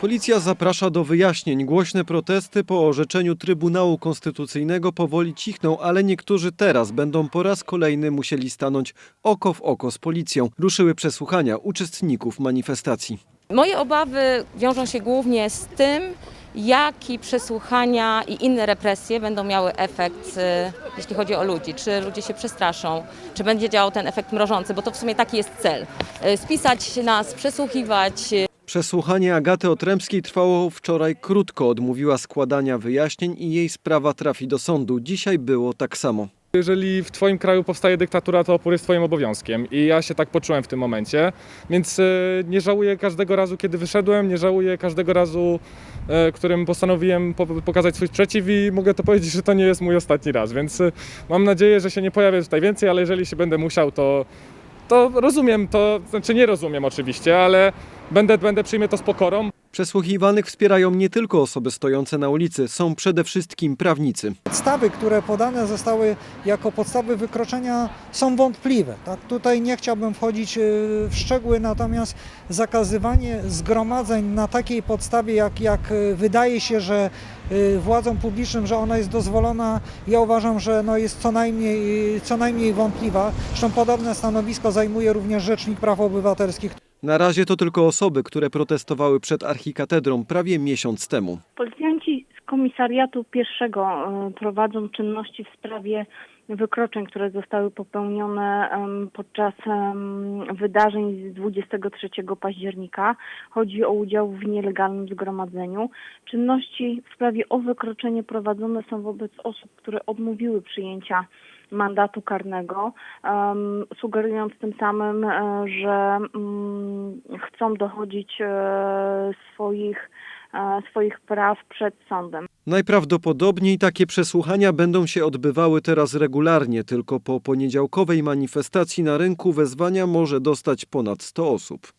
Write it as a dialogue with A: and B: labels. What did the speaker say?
A: Policja zaprasza do wyjaśnień. Głośne protesty po orzeczeniu Trybunału Konstytucyjnego powoli cichną, ale niektórzy teraz będą po raz kolejny musieli stanąć oko w oko z policją. Ruszyły przesłuchania uczestników manifestacji.
B: Moje obawy wiążą się głównie z tym, jaki przesłuchania i inne represje będą miały efekt, y, jeśli chodzi o ludzi. Czy ludzie się przestraszą, czy będzie działał ten efekt mrożący, bo to w sumie taki jest cel. Y, Spisać nas, przesłuchiwać, y,
A: Przesłuchanie Agaty Otremskiej trwało wczoraj krótko. Odmówiła składania wyjaśnień i jej sprawa trafi do sądu. Dzisiaj było tak samo.
C: Jeżeli w Twoim kraju powstaje dyktatura, to opór jest Twoim obowiązkiem. I ja się tak poczułem w tym momencie. Więc e, nie żałuję każdego razu, kiedy wyszedłem, nie żałuję każdego razu, e, którym postanowiłem po- pokazać swój sprzeciw i mogę to powiedzieć, że to nie jest mój ostatni raz. Więc e, mam nadzieję, że się nie pojawię tutaj więcej, ale jeżeli się będę musiał, to, to rozumiem to, znaczy nie rozumiem oczywiście, ale będę, będę przyjmę to z pokorą.
A: Przesłuchiwanych wspierają nie tylko osoby stojące na ulicy, są przede wszystkim prawnicy.
D: Podstawy, które podane zostały jako podstawy wykroczenia są wątpliwe. Tak? Tutaj nie chciałbym wchodzić y, w szczegóły, natomiast zakazywanie zgromadzeń na takiej podstawie, jak, jak y, wydaje się, że y, władzom publicznym, że ona jest dozwolona, ja uważam, że no jest co najmniej, co najmniej wątpliwa. Zresztą podobne stanowisko zajmuje również Rzecznik Praw Obywatelskich.
A: Na razie to tylko osoby, które protestowały przed archikatedrą prawie miesiąc temu.
E: Policjanci z komisariatu pierwszego e, prowadzą czynności w sprawie wykroczeń, które zostały popełnione podczas wydarzeń z 23 października. Chodzi o udział w nielegalnym zgromadzeniu. Czynności w sprawie o wykroczenie prowadzone są wobec osób, które odmówiły przyjęcia mandatu karnego, sugerując tym samym, e, że mm, chcą dochodzić e, swoich e, swoich praw przed sądem.
A: Najprawdopodobniej takie przesłuchania będą się odbywały teraz regularnie, tylko po poniedziałkowej manifestacji na rynku wezwania może dostać ponad 100 osób.